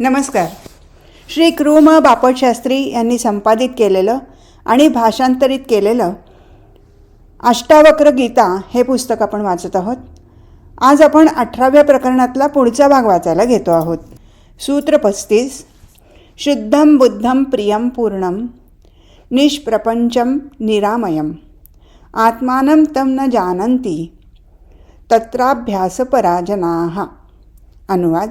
नमस्कार. श्री कृम बापटशास्त्री यांनी संपादित केलेलं आणि भाषांतरित केलेलं अष्टावक्र गीता हे पुस्तक आपण वाचत आहोत. आज आपण अठराव्या प्रकरणातला पुढचा भाग वाचायला घेतो आहोत. सूत्र पस्तीस. शुद्धं बुद्धं प्रियं पूर्णं. निष्प्रपंचम निरामयम आत्मानं तं न जानन्ति. तत्राभ्यासपराजनाः. अनुवाद.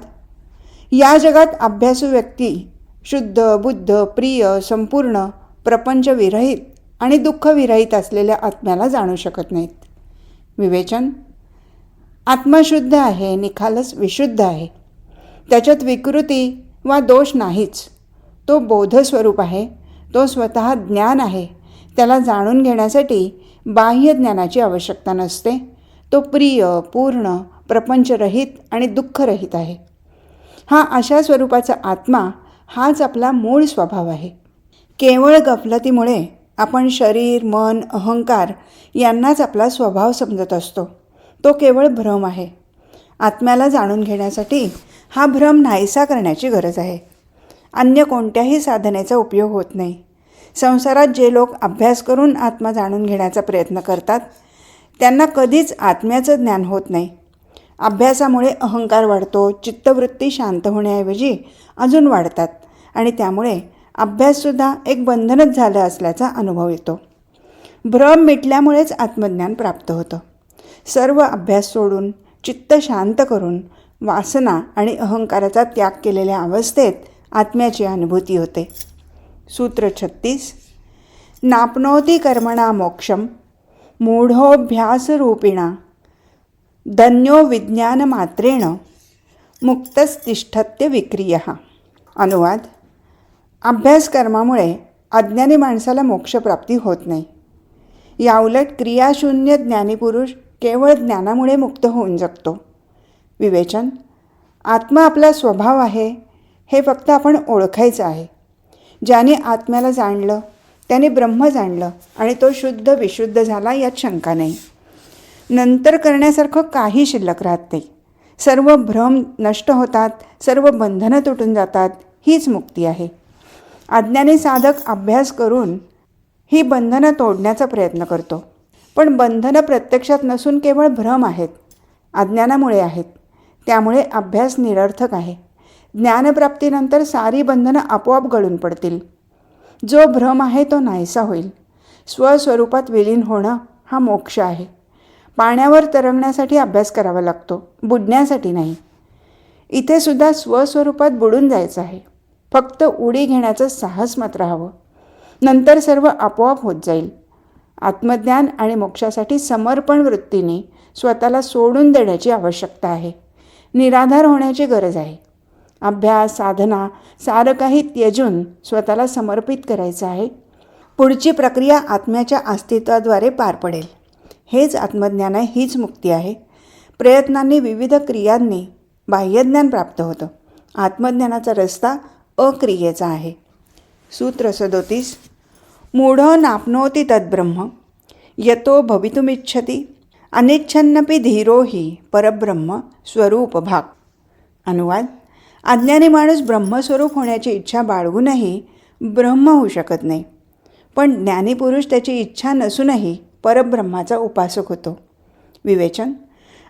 या जगात अभ्यासू व्यक्ती शुद्ध बुद्ध प्रिय संपूर्ण प्रपंचविरहित आणि दुःखविरहित असलेल्या आत्म्याला जाणू शकत नाहीत. विवेचन. आत्मा शुद्ध आहे निखालस विशुद्ध आहे. त्याच्यात विकृती वा दोष नाहीच. तो बोधस्वरूप आहे तो स्वतः ज्ञान आहे. त्याला जाणून घेण्यासाठी बाह्य ज्ञानाची आवश्यकता नसते. तो प्रिय पूर्ण प्रपंचरहित आणि दुःखरहित आहे. हा अशा स्वरूपाचा आत्मा हाच आपला मूळ स्वभाव आहे. केवळ गफलतीमुळे आपण शरीर मन अहंकार यांनाच आपला स्वभाव समजत असतो. तो केवळ भ्रम आहे. आत्म्याला जाणून घेण्यासाठी हा भ्रम नाहीसा करण्याची गरज आहे. अन्य कोणत्याही साधनेचा उपयोग होत नाही. संसारात जे लोक अभ्यास करून आत्मा जाणून घेण्याचा प्रयत्न करतात त्यांना कधीच आत्म्याचं ज्ञान होत नाही. अभ्यासामुळे अहंकार वाढतो चित्तवृत्ती शांत होण्याऐवजी अजून वाढतात. आणि त्यामुळे अभ्याससुद्धा एक बंधनच झालं असल्याचा अनुभव येतो. भ्रम मिटल्यामुळेच आत्मज्ञान प्राप्त होतं. सर्व अभ्यास सोडून चित्त शांत करून वासना आणि अहंकाराचा त्याग केलेल्या अवस्थेत आत्म्याची अनुभूती होते. सूत्र छत्तीस नापनोती कर्मणा मोक्षम मूढोभ्यासरूपिणा धन्यो विज्ञानमात्रेण मुक्तस्तिष्ठत्य विक्रिय अनुवाद. अभ्यासकर्मामुळे अज्ञानी माणसाला मोक्षप्राप्ती होत नाही. याउलट क्रियाशून्य ज्ञानीपुरुष केवळ ज्ञानामुळे मुक्त होऊन जगतो. विवेचन. आत्मा आपला स्वभाव आहे हे फक्त आपण ओळखायचं आहे. ज्याने आत्म्याला जाणलं त्याने ब्रह्म जाणलं आणि तो शुद्ध विशुद्ध झाला यात शंका नाही. नंतर करण्यासारखं काही शिल्लक राहत नाही. सर्व भ्रम नष्ट होतात सर्व बंधनं तुटून जातात हीच मुक्ती आहे. अज्ञानी साधक अभ्यास करून ही बंधनं तोडण्याचा प्रयत्न करतो. पण बंधनं प्रत्यक्षात नसून केवळ भ्रम आहेत अज्ञानामुळे आहेत. त्यामुळे अभ्यास निरर्थक आहे. ज्ञानप्राप्तीनंतर सारी बंधनं आपोआप गळून पडतील. जो भ्रम आहे तो नाहीसा होईल. स्वस्वरूपात विलीन होणं हा मोक्ष आहे. पाण्यावर तरंगण्यासाठी अभ्यास करावा लागतो बुडण्यासाठी नाही. इथे सुद्धा स्वस्वरूपात बुडून जायचं आहे. फक्त उडी घेण्याचं साहस मात्र हवं. नंतर सर्व आपोआप होत जाईल. आत्मज्ञान आणि मोक्षासाठी समर्पण वृत्तीने स्वतःला सोडून देण्याची आवश्यकता आहे. निराधार होण्याची गरज आहे. अभ्यास साधना सारं काही त्यजून स्वतःला समर्पित करायचं आहे. पुढची प्रक्रिया आत्म्याच्या अस्तित्वाद्वारे पार पडेल. हेच आत्मज्ञान आहे हीच मुक्ती आहे. प्रयत्नांनी विविध क्रियांनी बाह्यज्ञान प्राप्त होतं. आत्मज्ञानाचा रस्ता अक्रियेचा आहे. सूत्र सदोतीस मूढ नापनोती तद्ब्रह्म यतो भवितुमिच्छती अनिच्छन्नपी धीरो हि परब्रह्म स्वरूप भाग. अनुवाद अज्ञानी माणूस ब्रह्मस्वरूप होण्याची इच्छा बाळगूनही ब्रह्म होऊ शकत नाही. पण ज्ञानीपुरुष त्याची इच्छा नसूनही परब्रह्माचा उपासक होतो. विवेचन.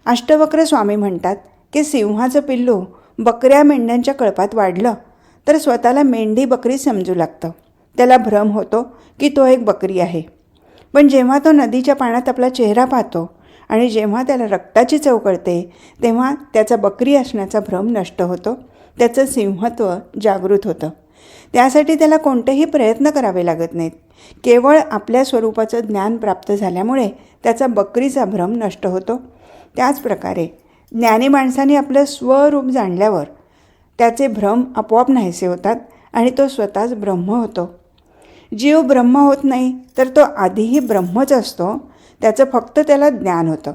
अष्टवक्र स्वामी म्हणतात की सिंहाचं पिल्लू बकऱ्या मेंढ्यांच्या कळपात वाढलं तर स्वतःला मेंढी बकरी समजू लागतं. त्याला भ्रम होतो की तो एक बकरी आहे. पण जेव्हा तो नदीच्या पाण्यात आपला चेहरा पाहतो आणि जेव्हा त्याला रक्ताची चव कळते तेव्हा त्याचा बकरी असण्याचा भ्रम नष्ट होतो. त्याचं सिंहत्व जागृत होतं. त्यासाठी त्याला कोणतेही प्रयत्न करावे लागत नाहीत. केवळ आपल्या स्वरूपाचं ज्ञान प्राप्त झाल्यामुळे त्याचा बकरीचा भ्रम नष्ट होतो. त्याचप्रकारे ज्ञानी माणसाने आपलं स्वरूप जाणल्यावर त्याचे भ्रम आपोआप नाहीसे होतात आणि तो स्वतःच ब्रह्म होतो. जीव ब्रह्म होत नाही तर तो आधीही ब्रह्मच असतो. त्याचं फक्त त्याला ज्ञान होतं.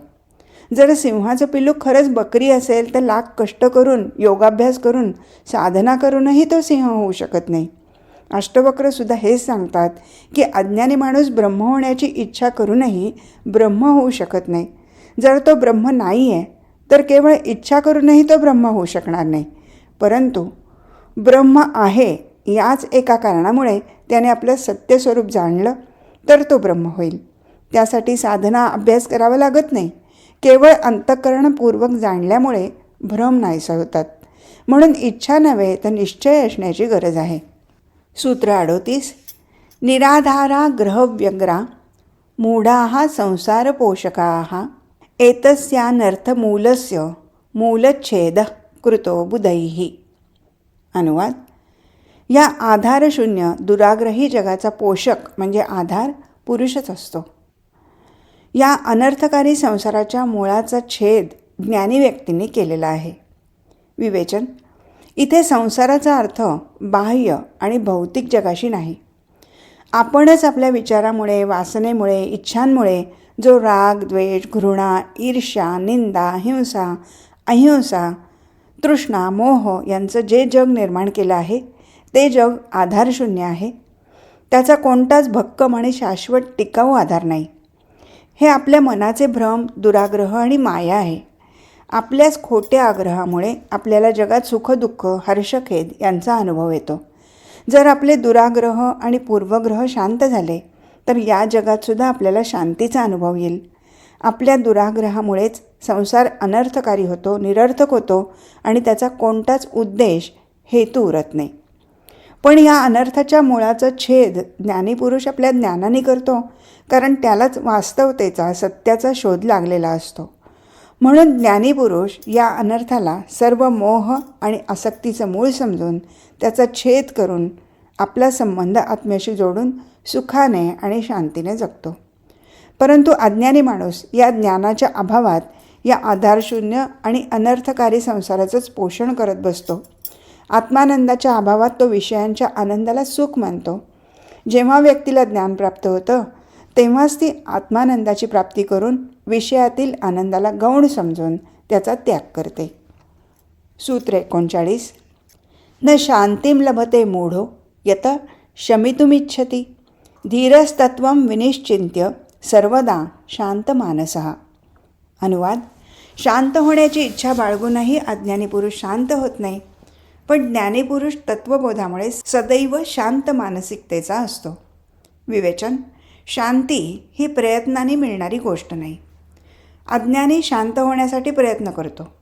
जर सिंहाचं पिल्लू खरंच बकरी असेल तर लाख कष्ट करून योगाभ्यास करून साधना करूनही तो सिंह होऊ शकत नाही. अष्टवक्रसुद्धा हेच सांगतात की अज्ञानी माणूस ब्रह्म होण्याची इच्छा करूनही ब्रह्म होऊ शकत नाही. जर तो ब्रह्म नाही आहे तर केवळ इच्छा करूनही तो ब्रह्म होऊ शकणार नाही. परंतु ब्रह्म आहे याच एका कारणामुळे त्याने आपलं सत्यस्वरूप जाणलं तर तो ब्रह्म होईल. त्यासाठी साधना अभ्यास करावा लागत नाही. केवळ अंतःकरणपूर्वक जाणल्यामुळे भ्रम नाहीसा होतात. म्हणून इच्छा नव्हे तर निश्चय असण्याची गरज आहे. सूत्र अडोतीस. निराधारा ग्रहव्यग्रा मूढा संसारपोषका एतस्यानर्थमूलस्य मूलच्छेद कृतो बुधैः. अनुवाद. या आधारशून्य दुराग्रही जगाचा पोषक म्हणजे आधार पुरुषच असतो. या अनर्थकारी संसाराच्या मुळाचा छेद ज्ञानी व्यक्तींनी केलेला आहे. विवेचन. इथे संसाराचा अर्थ बाह्य आणि भौतिक जगाशी नाही. आपणच आपल्या विचारामुळे वासनेमुळे इच्छांमुळे जो राग द्वेष घृणा ईर्ष्या निंदा हिंसा अहिंसा तृष्णा मोह यांचं जे जग निर्माण केलं आहे ते जग आधारशून्य आहे. त्याचा कोणताच भक्कम आणि शाश्वत टिकाऊ आधार नाही. हे आपल्या मनाचे भ्रम दुराग्रह आणि माया आहे. आपल्याच खोट्या आग्रहामुळे आपल्याला जगात सुखदुःख हर्षखेद यांचा अनुभव येतो. जर आपले दुराग्रह आणि पूर्वग्रह शांत झाले तर या जगातसुद्धा आपल्याला शांतीचा अनुभव येईल. आपल्या दुराग्रहामुळेच संसार अनर्थकारी होतो निरर्थक होतो आणि त्याचा कोणताच उद्देश हेतू उरत नाही. पण या अनर्थाच्या मुळाचा छेद ज्ञानीपुरुष आपल्या ज्ञानाने करतो कारण त्यालाच वास्तवतेचा सत्याचा शोध लागलेला असतो. म्हणून ज्ञानीपुरुष या अनर्थाला सर्व मोह आणि आसक्तीचं मूळ समजून त्याचा छेद करून आपला संबंध आत्म्याशी जोडून सुखाने आणि शांतीने जगतो. परंतु अज्ञानी माणूस या ज्ञानाच्या अभावात या आधारशून्य आणि अनर्थकारी संसाराचंच पोषण करत बसतो. आत्मानंदाच्या अभावात तो विषयांच्या आनंदाला सुख मानतो. जेव्हा व्यक्तीला ज्ञान प्राप्त होतं तेव्हाच ती आत्मानंदाची प्राप्ती करून विषयातील आनंदाला गौण समजून त्याचा त्याग करते. सूत्र एकोणचाळीस. न शांतीम लभते मूढो यत शमितुमिच्छती. धीरस्तत्व विनिश्चिंत्य सर्वदा शांत मानस. अनुवाद. शांत होण्याची इच्छा बाळगूनही अज्ञानी पुरुष शांत होत नाही. पण ज्ञानीपुरुष तत्वबोधामुळे सदैव शांत मानसिकतेचा असतो. विवेचन. शांती ही प्रयत्नाने मिळणारी गोष्ट नाही. अज्ञानी शांत होण्यासाठी प्रयत्न करतो.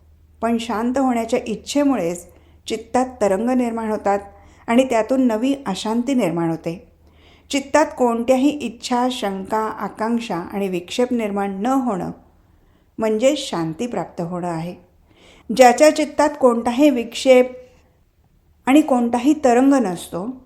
पण शांत होण्याच्या इच्छेमुळेच चित्तात तरंग निर्माण होतात आणि त्यातून नवी अशांती निर्माण होते. चित्तात कोणत्याही इच्छा शंका आकांक्षा आणि विक्षेप निर्माण न होणं म्हणजे शांती प्राप्त होणं आहे. ज्याच्या चित्तात कोणताही विक्षेप आणि कोणताही तरंग नसतो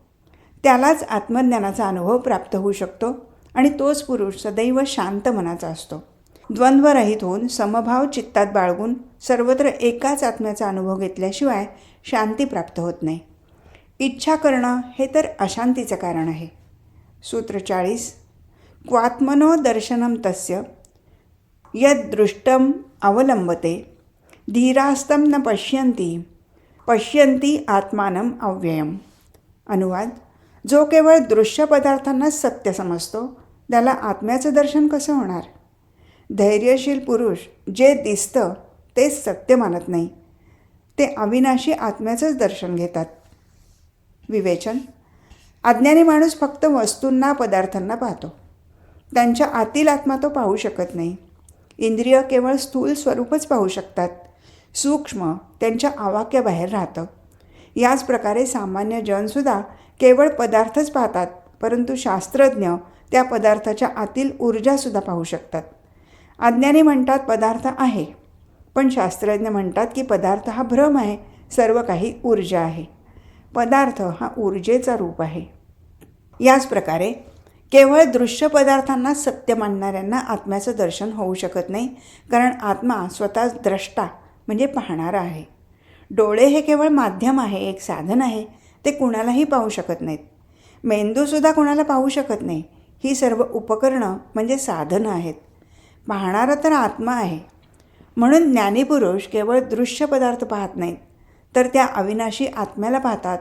त्यालाच आत्मज्ञानाचा अनुभव प्राप्त होऊ शकतो. आणि तोच पुरुष सदैव शांत मनाचा असतो. द्वंद्वरहित होऊन समभाव चित्तात बाळगून सर्वत्र एकाच आत्म्याचा अनुभव घेतल्याशिवाय शांती प्राप्त होत नाही. इच्छा करणं हे तर अशांतीचं कारण आहे. सूत्र चाळीस. क्वात्मनो दर्शनम तस्य यदृष्टम अवलंबते धीरास्तं न पश्यन्ति पश्यन्ति आत्मानम अव्ययम. अनुवाद. जो केवळ दृश्य पदार्थांनाच सत्य समजतो त्याला आत्म्याचं दर्शन कसं होणार? धैर्यशील पुरुष जे दिसतं तेच सत्य मानत नाही. ते अविनाशी आत्म्याचंच दर्शन घेतात. विवेचन. अज्ञानी माणूस फक्त वस्तूंना पदार्थांना पाहतो. त्यांच्या आतील आत्मा तो पाहू शकत नाही. इंद्रिय केवळ स्थूल स्वरूपच पाहू शकतात. सूक्ष्म त्यांच्या आवाक्याबाहेर राहतं. याच प्रकारे सामान्य जनसुद्धा केवळ पदार्थच पाहतात परंतु शास्त्रज्ञ त्या पदार्थाच्या आतील ऊर्जासुद्धा पाहू शकतात. अज्ञानी म्हणतात पदार्थ आहे पण शास्त्रज्ञ म्हणतात की पदार्थ हा भ्रम आहे सर्व काही ऊर्जा आहे. पदार्थ हा ऊर्जेचा रूप आहे. याच प्रकारे केवळ दृश्य पदार्थांना सत्य मानणाऱ्यांना आत्म्याचं दर्शन होऊ शकत नाही कारण आत्मा स्वतः द्रष्टा म्हणजे पाहणारा आहे. डोळे हे केवळ माध्यम आहे एक साधन आहे ते कुणालाही पाहू शकत नाहीत. मेंदूसुद्धा कुणाला पाहू शकत नाही ही सर्व उपकरणं म्हणजे साधनं आहेत. पाहणारा तर आत्मा आहे. म्हणून ज्ञानीपुरुष केवळ दृश्य पदार्थ पाहत नाहीत तर त्या अविनाशी आत्म्याला पाहतात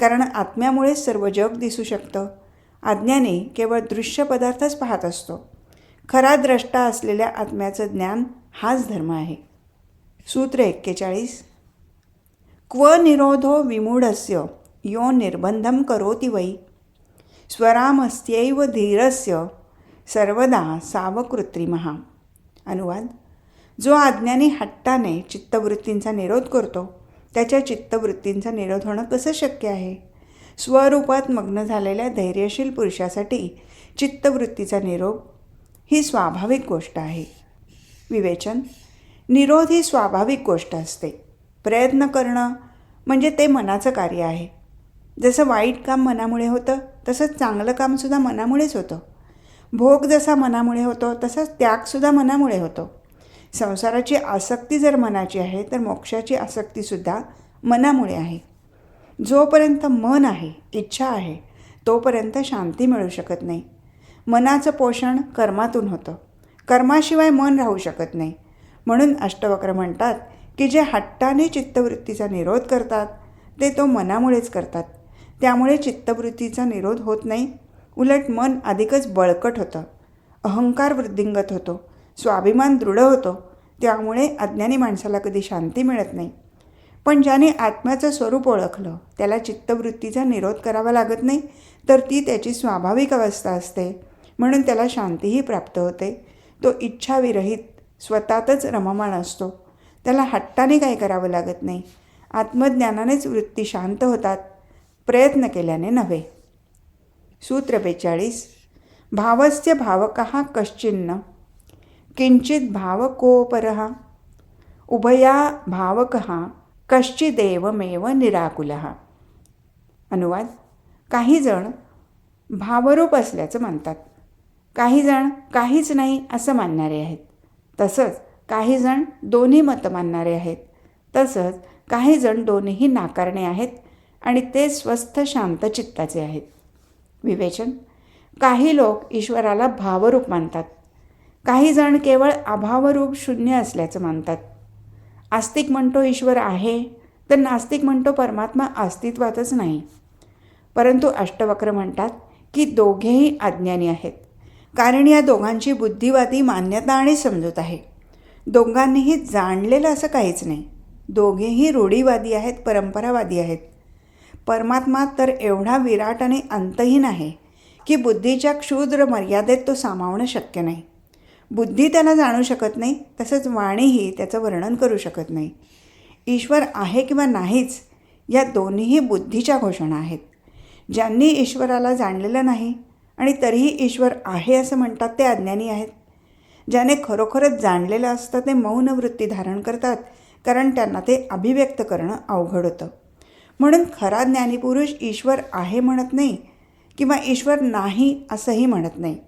कारण आत्म्यामुळेच सर्व जग दिसू शकतं. अज्ञानी केवळ दृश्य पदार्थच पाहत असतो. खरा द्रष्टा असलेल्या आत्म्याचं ज्ञान हाच धर्म आहे. सूत्र एक्केचाळीस. क्व निरोधो विमूढस्य यो निर्बंधम करोति वै. स्वरामस्त्यैव धीरस्य सर्वदा सावकृत्रिमहा अनुवाद। जो आज्ञाने हट्टाने चित्तवृत्तींचा निरोध करतो त्याच्या चित्तवृत्तींचा निरोध होणं कसं शक्य आहे? स्वरूपात मग्न झालेल्या धैर्यशील पुरुषासाठी चित्तवृत्तीचा निरोध ही स्वाभाविक गोष्ट आहे. विवेचन। निरोध ही स्वाभाविक गोष्ट असते. प्रयत्न करणं म्हणजे ते मनाचं कार्य आहे. जसं वाईट काम मनामुळे होतं तसंच चांगलं कामसुद्धा मनामुळेच होतं. भोग जसा मनामुळे होतो तसाच त्यागसुद्धा मनामुळे होतो. संसाराची आसक्ती जर मनाची आहे तर मोक्षाची आसक्तीसुद्धा मनामुळे आहे. जोपर्यंत मन आहे इच्छा आहे तोपर्यंत शांती मिळू शकत नाही. मनाचं पोषण कर्मातून होतं. कर्माशिवाय मन राहू शकत नाही. म्हणून अष्टवक्र म्हणतात की जे हट्टाने चित्तवृत्तीचा निरोध करतात ते तो मनामुळेच करतात. त्यामुळे चित्तवृत्तीचा निरोध होत नाही. उलट मन अधिकच बळकट होतं. अहंकार वृद्धिंगत होतो. स्वाभिमान दृढ होतो. त्यामुळे अज्ञानी माणसाला कधी शांती मिळत नाही. पण ज्याने आत्म्याचं स्वरूप ओळखलं त्याला चित्तवृत्तीचा निरोध करावा लागत नाही तर ती त्याची स्वाभाविक अवस्था असते. म्हणून त्याला शांतीही प्राप्त होते. तो इच्छाविरहित स्वतःतच रममाण असतो. त्याला हट्टाने काही करावं लागत नाही. आत्मज्ञानानेच वृत्ती शांत होतात. प्रयत्न केल्याने नव्हे. सूत्र बेचाळीस. भावस्य भावकः कश्चिन्न. किंचित भावकोपरः. उभया भावकः कश्चिदेवमेव निराकुलः. अनुवाद. काही जण भावरूप असल्याचं मानतात काही जण काहीच नाही असं मानणारे आहेत. तसंच काही जण दोन्ही मतं मानणारे आहेत. तसंच काही जण दोन्हीही नाकारणे आहेत. आणि ते स्वस्थ शांत चित्ताचे आहेत. विवेचन. काही लोक ईश्वराला भावरूप मानतात. काही जण केवळ अभावरूप शून्य असल्याचं मानतात. आस्तिक म्हणतो ईश्वर आहे तर नास्तिक म्हणतो परमात्मा अस्तित्वातच नाही. परंतु अष्टवक्र म्हणतात की दोघेही अज्ञानी आहेत. कारण या दोघांची बुद्धिवादी मान्यता आणि समजूत आहे. दोघांनीही जाणलेलं असं काहीच नाही. दोघेही रूढीवादी आहेत परंपरावादी आहेत. परमात्मा तर एवढा विराट आणि अंतहीन आहे की बुद्धीच्या क्षुद्र मर्यादेत तो सामावणं शक्य नाही. बुद्धी त्याला जाणू शकत नाही तसंच वाणीही त्याचं वर्णन करू शकत नाही. ईश्वर आहे किंवा नाहीच या दोन्हीही बुद्धीच्या घोषणा आहेत. ज्यांनी ईश्वराला जाणलेलं नाही आणि तरीही ईश्वर आहे असं म्हणतात ते अज्ञानी आहेत. ज्याने खरोखरच जाणलेलं असतं ते मौन वृत्ती धारण करतात कारण त्यांना ते अभिव्यक्त करणं अवघड होतं. म्हणून खरा ज्ञानीपुरुष ईश्वर आहे म्हणत नाही किंवा ईश्वर नाही असंही म्हणत नाही.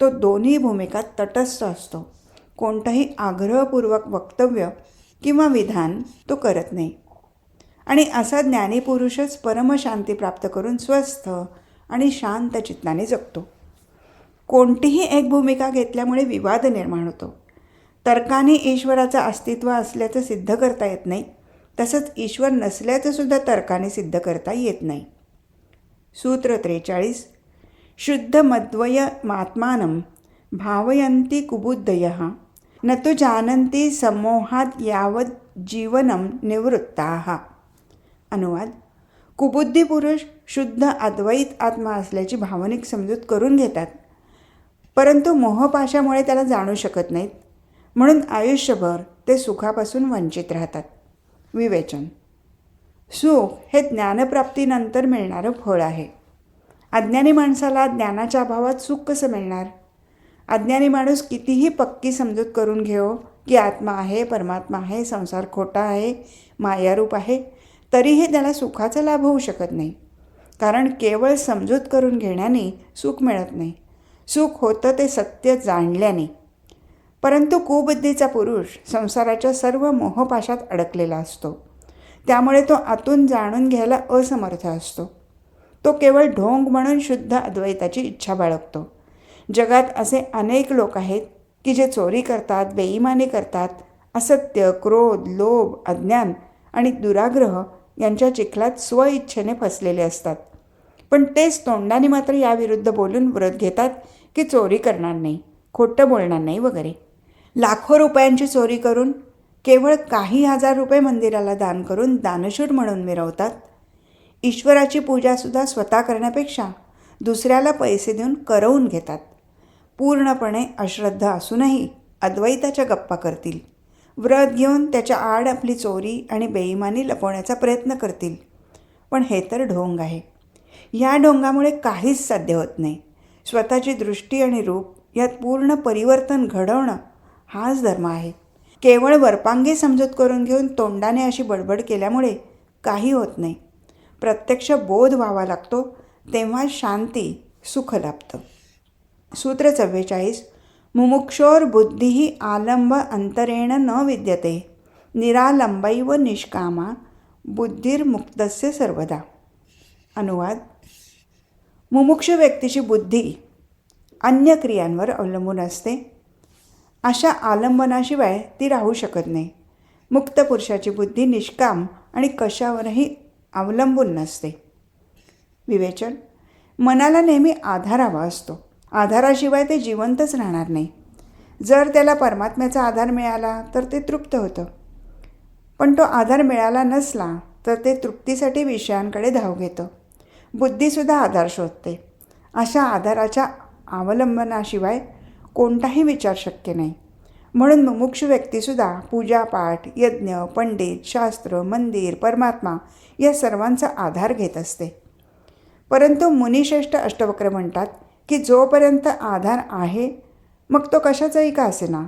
तो दोन्ही भूमिकात तटस्थ असतो. कोणतंही आग्रहपूर्वक वक्तव्य किंवा विधान तो करत नाही. आणि असा ज्ञानीपुरुषच परमशांती प्राप्त करून स्वस्थ आणि शांत चित्ताने जगतो. कोणतीही एक भूमिका घेतल्यामुळे विवाद निर्माण होतो. तर्काने ईश्वराचं अस्तित्व असल्याचं सिद्ध करता येत नाही. तसंच ईश्वर नसल्याचंसुद्धा तर्काने सिद्ध करता येत नाही. सूत्र त्रेचाळीस शुद्ध मद्वय मात्मानं भावयंती कुबुद्धय न तो जानंती समोहात यावत जीवनम निवृत्ता. अनुवाद कुबुद्धी पुरुष शुद्ध अद्वैत आत्मा असल्याची भावनिक समजूत करून घेतात. परंतु मोहपाशामुळे त्याला जाणू शकत नाहीत. म्हणून आयुष्यभर ते सुखापासून वंचित राहतात. विवेचन. सुख हे ज्ञानप्राप्तीनंतर मिळणारं फळ आहे. अज्ञानी माणसाला ज्ञानाच्या अभावात सुख कसं मिळणार? अज्ञानी माणूस कितीही पक्की समजूत करून घेऊ की आत्मा आहे परमात्मा आहे संसार खोटा आहे मायारूप आहे तरीही त्याला सुखाचा लाभ होऊ शकत नाही. कारण केवळ समजूत करून घेण्याने सुख मिळत नाही. सुख होतं ते सत्य जाणल्याने. परंतु कुबुद्धीचा पुरुष संसाराच्या सर्व मोहपाशात अडकलेला असतो. त्यामुळे तो आतून जाणून घ्यायला असमर्थ असतो. तो केवळ ढोंग म्हणून शुद्ध अद्वैताची इच्छा बाळगतो. जगात असे अनेक लोक आहेत की जे चोरी करतात बेईमानी करतात असत्य क्रोध लोभ अज्ञान आणि दुराग्रह यांच्या चिखलात स्वइच्छेने फसलेले असतात. पण तेच तोंडाने मात्र याविरुद्ध बोलून व्रत घेतात की चोरी करणार नाही खोटं बोलणार नाही वगैरे. लाखो रुपयांची चोरी करून केवळ काही हजार रुपये मंदिराला दान करून दानशूर म्हणून मिरवतात. ईश्वराची पूजासुद्धा स्वतः करण्यापेक्षा दुसऱ्याला पैसे देऊन करवून घेतात. पूर्णपणे अश्रद्ध असूनही अद्वैताच्या गप्पा करतील. व्रत घेऊन त्याच्या आड आपली चोरी आणि बेईमानी लपवण्याचा प्रयत्न करतील. पण हे तर ढोंग आहे. या ढोंगामुळे काहीच साध्य होत नाही. स्वतःची दृष्टी आणि रूप यात पूर्ण परिवर्तन घडवणं हाच धर्म आहे. केवळ वरपांगी समजूत करून घेऊन तोंडाने अशी बडबड केल्यामुळे काही होत नाही. प्रत्यक्ष बोध व्हावा लागतो तेव्हा शांती सुख लाभतं. सूत्र चव्वेचाळीस मुमुक्षोर बुद्धी आलंब अंतरेण न विद्यते निरालंबैव निष्कामा बुद्धिर्मुक्तस्य सर्वदा. अनुवाद. मुमुक्ष व्यक्तीची बुद्धी अन्य क्रियांवर अवलंबून असते अशा आलंबनाशिवाय ती राहू शकत नाही. मुक्त पुरुषाची बुद्धी निष्काम आणि कशावरही अवलंबून नसते. विवेचन. मनाला नेहमी आधार हवा असतो. आधाराशिवाय ते जिवंतच राहणार नाही. जर त्याला परमात्म्याचा आधार मिळाला तर ते तृप्त होतं. पण तो आधार मिळाला नसला तर ते तृप्तीसाठी विषयांकडे धाव घेतं. बुद्धीसुद्धा आधार शोधते. अशा आधाराच्या अवलंबनाशिवाय कोणताही विचार शक्य नाही. म्हणून मुमुक्षु व्यक्तीसुद्धा पूजापाठ यज्ञ पंडित शास्त्र मंदिर परमात्मा या सर्वांचा आधार घेत असते. परंतु मुनिश्रेष्ठ अष्टवक्र म्हणतात की जोपर्यंत आधार आहे मग तो कशाचाही का असेना?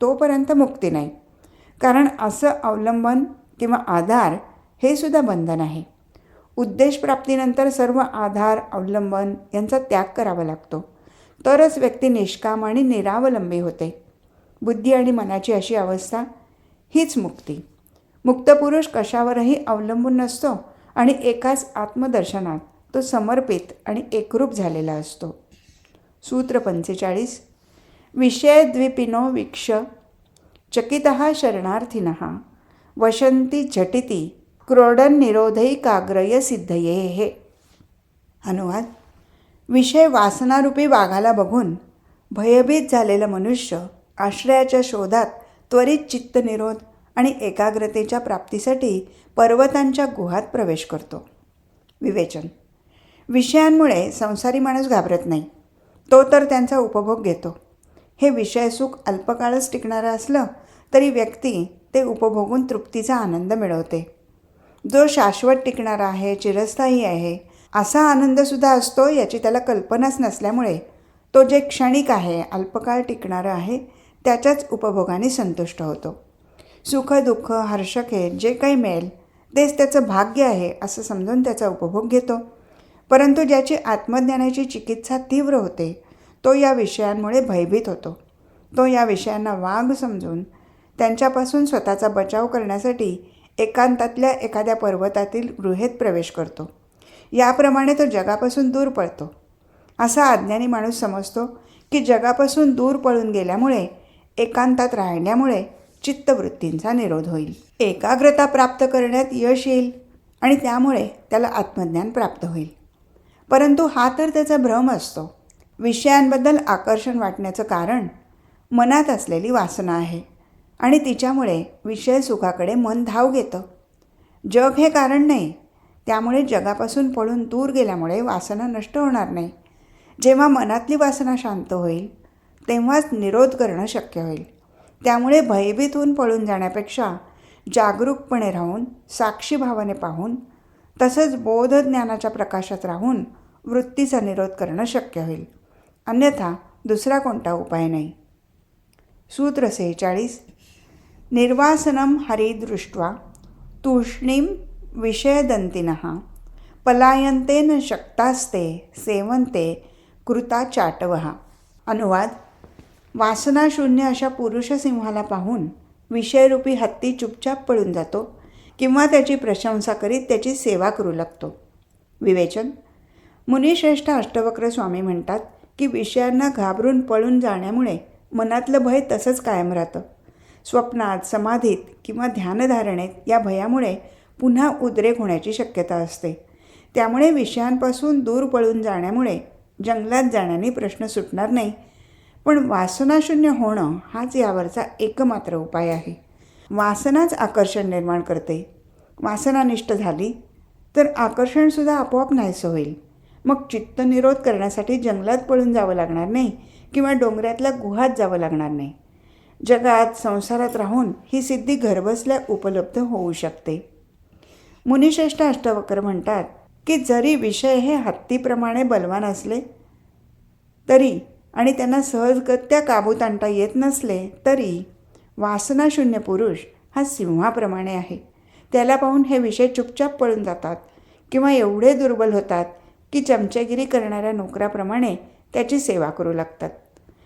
तोपर्यंत मुक्ती नाही. कारण असं अवलंबन किंवा आधार हे सुद्धा बंधन आहे. उद्देशप्राप्तीनंतर सर्व आधार अवलंबन यांचा त्याग करावा लागतो. तरच व्यक्ती निष्काम आणि निरावलंबी होते. बुद्धी आणि मनाची अशी अवस्था हीच मुक्ती. मुक्त पुरुष कशावरही अवलंबून नसतो आणि एकाच आत्मदर्शनात तो समर्पित आणि एकरूप झालेला असतो. सूत्र पंचेचाळीस. विषयद्विपिनो वीक्ष. चकित शरणार्थिन. वशंती झटिती क्रोडन निरोधैकाग्रय सिद्धये. हे अनुवाद. विषय वासनारूपी वाघाला बघून भयभीत झालेलं मनुष्य आश्रयाच्या शोधात त्वरित चित्तनिरोध आणि एकाग्रतेच्या प्राप्तीसाठी पर्वतांच्या गुहात प्रवेश करतो. विवेचन. विषयांमुळे संसारी माणूस घाबरत नाही. तो तर त्यांचा उपभोग घेतो. हे विषयसुख अल्पकाळच टिकणारं असलं तरी व्यक्ती ते उपभोगून तृप्तीचा आनंद मिळवते. जो शाश्वत टिकणारा आहे चिरस्थायी आहे असा आनंदसुद्धा असतो याची त्याला कल्पनाच नसल्यामुळे. तो जे क्षणिक आहे अल्पकाळ टिकणारं आहे त्याच्याच उपभोगाने संतुष्ट होतो. सुख दुःख हर्षखेद जे काही मिळेल तेच त्याचं भाग्य आहे असं समजून त्याचा उपभोग घेतो. परंतु ज्याची आत्मज्ञानाची चिकित्सा तीव्र होते तो या विषयांमुळे भयभीत होतो. तो या विषयांना वाघ समजून त्यांच्यापासून स्वतःचा बचाव करण्यासाठी एकांतातल्या एखाद्या पर्वतातील गृहेत प्रवेश करतो. याप्रमाणे तो जगापासून दूर पळतो. असा अज्ञानी माणूस समजतो की जगापासून दूर पळून गेल्यामुळे एकांतात राहिल्यामुळे चित्तवृत्तींचा निरोध होईल. एकाग्रता प्राप्त करण्यात यश येईल आणि त्यामुळे त्याला आत्मज्ञान प्राप्त होईल. परंतु हा तर त्याचा भ्रम असतो. विषयांबद्दल आकर्षण वाटण्याचं कारण मनात असलेली वासना आहे आणि तिच्यामुळे विषय सुखाकडे मन धाव घेतं. जग हे कारण नाही त्यामुळे जगापासून पळून दूर गेल्यामुळे वासना नष्ट होणार नाही. जेव्हा मनातली वासना शांत होईल तेव्हाच निरोध करणं शक्य होईल. त्यामुळे भयभीत होऊन पळून जाण्यापेक्षा जागरूकपणे राहून साक्षीभावाने पाहून तसंच बोधज्ञानाच्या प्रकाशात राहून वृत्तीचा निरोध करणं शक्य होईल. अन्यथा दुसरा कोणता उपाय नाही. सूत्र सेहेचाळीस. निर्वासनम हरिदृष्ट्वा तूष्णीम विषयदंतिन पलायंतेन न शक्तास्ते सेवंते कृता चाटवहा अनुवाद वासनाशून्य अशा पुरुषसिंहाला पाहून विषयरूपी हत्ती चुपचाप पळून जातो किंवा त्याची प्रशंसा करीत त्याची सेवा करू लागतो। विवेचन मुनिश्रेष्ठ अष्टवक्र स्वामी म्हणतात की विषयांना घाबरून पळून जाण्यामुळे मनातलं भय तसंच कायम राहतं। स्वप्नात समाधीत किंवा ध्यानधारणेत या भयामुळे पुन्हा उद्रेक होण्याची शक्यता असते. त्यामुळे विषयांपासून दूर पळून जाण्यामुळे जंगलात जाण्याने प्रश्न सुटणार नाही. पण वासनाशून्य होणं हाच यावरचा एकमात्र उपाय आहे. वासनाच आकर्षण निर्माण करते. वासनानिष्ठ झाली तर आकर्षणसुद्धा आपोआप नाहीसं होईल. मग चित्तनिरोध करण्यासाठी जंगलात पळून जावं लागणार नाही किंवा डोंगरातल्या गुहात जावं लागणार नाही. जगात संसारात राहून ही सिद्धी घरबसल्या उपलब्ध होऊ शकते. मुनिश्रेष्ठ अष्टवक्र म्हणतात की जरी विषय हे हत्तीप्रमाणे बलवान असले तरी आणि त्यांना सहजगत्या काबूत आणता येत नसले तरी वासनाशून्य पुरुष हा सिंहाप्रमाणे आहे. त्याला पाहून हे विषय चुपचाप पळून जातात किंवा एवढे दुर्बल होतात की चमचेगिरी करणाऱ्या नोकराप्रमाणे त्याची सेवा करू लागतात.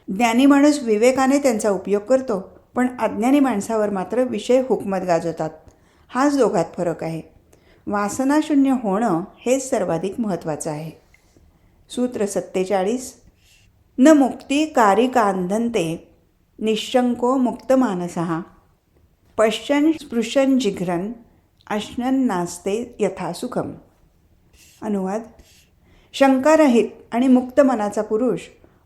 ज्ञानी माणूस विवेकाने त्यांचा उपयोग करतो पण अज्ञानी माणसावर मात्र विषय हुकमत गाजवतात. हाच दोघात फरक आहे. वासनाशून्य होणं हेच सर्वाधिक महत्त्वाचं आहे. सूत्र सत्तेचाळीस न मुक्ती कारिकांधनते निशंको मुक्तमानसहा पश्चन स्पृशन जिघ्रन अश्नन नास्ते यथासुखम अनुवाद शंकारहित आणि मुक्त मनाचा पुरुष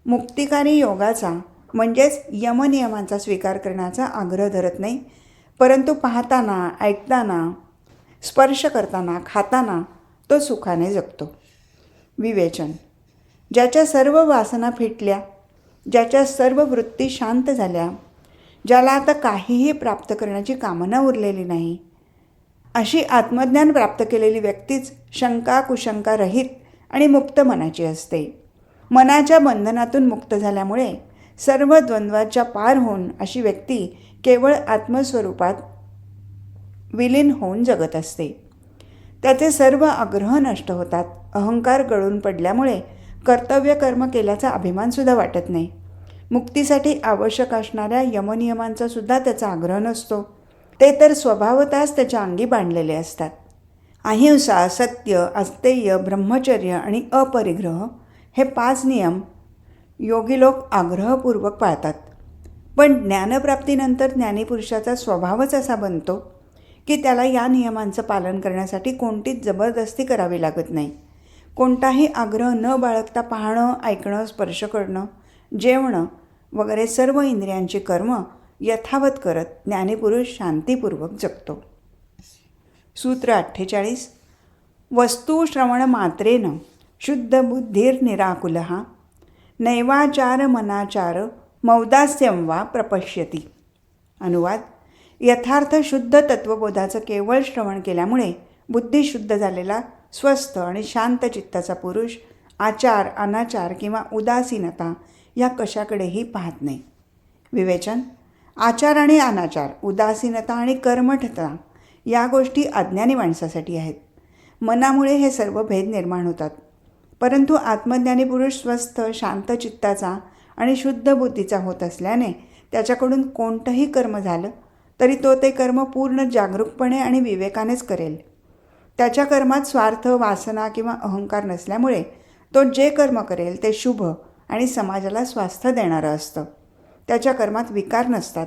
मुक्तिकारी योगाचा म्हणजेच यमनियमांचा स्वीकार करण्याचा आग्रह धरत नाही परंतु पाहताना ऐकताना स्पर्श करताना खाताना तो सुखाने जगतो. विवेचन. ज्याच्या सर्व वासना फिटल्या ज्याच्या सर्व वृत्ती शांत झाल्या ज्याला आता काहीही प्राप्त करण्याची कामना उरलेली नाही अशी आत्मज्ञान प्राप्त केलेली व्यक्तीच शंका कुशंका रहित आणि मुक्त मनाची असते. मनाच्या बंधनातून मुक्त झाल्यामुळे सर्व द्वंद्वाच्या पार होऊन अशी व्यक्ती केवळ आत्मस्वरूपात विलीन होऊन जगत असते. त्याचे सर्व आग्रह नष्ट होतात. अहंकार गळून पडल्यामुळे कर्तव्य कर्म केल्याचा अभिमानसुद्धा वाटत नाही. मुक्तीसाठी आवश्यक असणाऱ्या यमनियमांचा सुद्धा त्याचा आग्रह नसतो. ते तर स्वभावतःच त्याच्या अंगी बांधलेले असतात. अहिंसा सत्य अस्तेय ब्रह्मचर्य आणि अपरिग्रह हे पाच नियम योगी लोक आग्रहपूर्वक पाळतात. पण ज्ञानप्राप्तीनंतर ज्ञानीपुरुषाचा स्वभावच असा बनतो की त्याला या नियमांचं पालन करण्यासाठी कोणतीच जबरदस्ती करावी लागत नाही. कोणताही आग्रह न बाळगता पाहणं ऐकणं स्पर्श करणं जेवणं वगैरे सर्व इंद्रियांची कर्म यथावत करत ज्ञानीपुरुष शांतीपूर्वक जगतो सूत्र अठ्ठेचाळीस. वस्तू श्रवण शुद्ध बुद्धिर्निराकुल नैवाचार मनाचार मौदास्यम वा प्रपश्यती. अनुवाद यथार्थ शुद्ध तत्वबोधाचं केवळ श्रवण केल्यामुळे बुद्धिशुद्ध झालेला स्वस्थ आणि शांत चित्ताचा पुरुष आचार अनाचार किंवा उदासीनता या कशाकडेही पाहत नाही. विवेचन आचार आणि अनाचार उदासीनता आणि कर्मठता या गोष्टी अज्ञानी माणसासाठी आहेत. मनामुळे हे सर्व भेद निर्माण होतात. परंतु आत्मज्ञानी पुरुष स्वस्थ शांत चित्ताचा आणि शुद्ध बुद्धीचा होत असल्याने त्याच्याकडून कोणतंही कर्म झालं तरी तो ते कर्म पूर्ण जागरूकपणे आणि विवेकानेच करेल. त्याच्या कर्मात स्वार्थ वासना किंवा अहंकार नसल्यामुळे तो जे कर्म करेल ते शुभ आणि समाजाला स्वास्थ्य देणारं असतं. त्याच्या कर्मात विकार नसतात.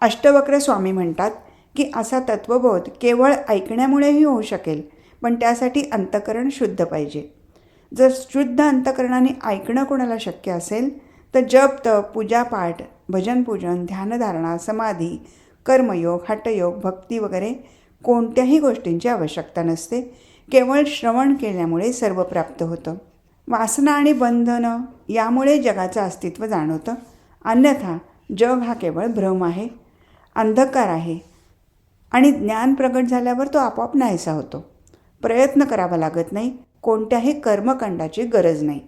अष्टवक्र स्वामी म्हणतात की असा तत्वबोध केवळ ऐकण्यामुळेही होऊ शकेल पण त्यासाठी अंतकरण शुद्ध पाहिजे. जर शुद्ध अंतकरणाने ऐकणं कोणाला शक्य असेल तर जप तप पूजापाठ भजनपूजन ध्यानधारणा समाधी कर्मयोग हटयोग भक्ती वगैरे कोणत्याही गोष्टींची आवश्यकता नसते. केवळ श्रवण केल्यामुळे सर्व प्राप्त होतं. वासना आणि बंधनं यामुळे जगाचं अस्तित्व जाणवतं. अन्यथा जग हा केवळ भ्रम आहे. अंधकार आहे. आणि ज्ञान प्रगट झाल्यावर तो आपोआप नाहीसा होतो. प्रयत्न करावा लागत नाही. कोणत्याही कर्मकांडाची गरज नाही.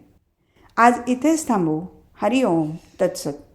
आज इथेच थांबू. हरिओम. तत्सत.